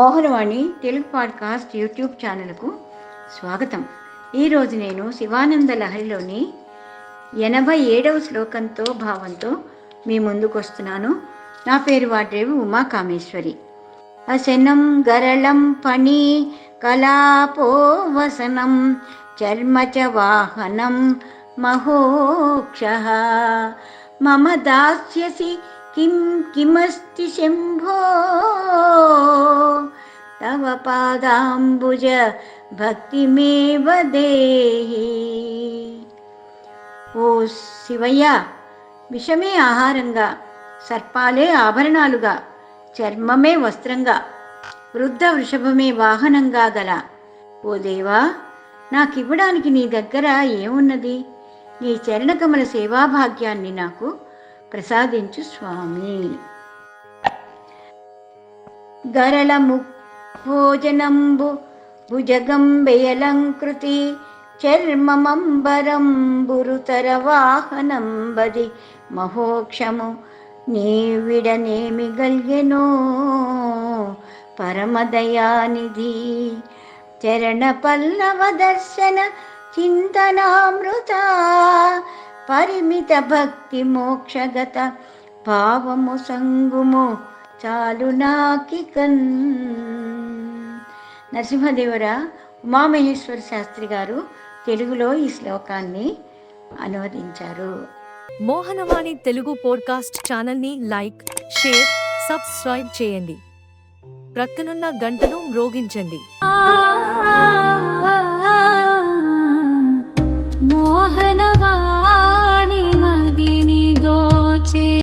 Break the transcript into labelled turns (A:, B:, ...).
A: Mohanavani Telugu podcast YouTube ఛానల్కు స్వాగతం. ఈరోజు నేను శివానంద లహరిలోని ఎనభై ఏడవ శ్లోకంతో భావంతో మీ ముందుకు వస్తున్నాను నా పేరు వాడ్రేవి ఉమా కామేశ్వరి అసనం గరళం పణి కళాపోవసనం చర్మ వాహనం మహోక్ష. మమ దాస్యసి కిం కిమస్తి శంభో తవ పాదాంబుజ భక్తిమేవ దేహి ఓ శివయ్య విషమే ఆహారంగా సర్పాలే ఆభరణాలుగా చర్మమే వస్త్రంగా వృద్ధ వృషభమే వాహనంగా గల ఓ దేవా నాకివ్వడానికి నీ దగ్గర ఏమున్నది? నీ చరణకమల సేవాభాగ్యాన్ని నాకు ప్రసాదించు స్వామి. గరళము భోజనంబు భుజగంబెయలంకృతి చర్మమంబరంబురుతర వాహనంబది మహోక్షము నీవిడనేమి గల్గెనో పరమదయానిధి. చరణ పల్లవ దర్శన చింతనామృత. పరిమిత భక్తి మోక్షగత భావము సంగుము చాలు నాకికన్ నరసింహదేవర ఉమామహేశ్వర శాస్త్రి గారు తెలుగులో ఈ శ్లోకాన్ని అనువదించారు.
B: మోహనవాణి తెలుగు పోడ్కాస్ట్ ఛానల్ని లైక్ షేర్ సబ్స్క్రైబ్ చేయండి. ప్రక్కనున్న గంటను మ్రోగించండి.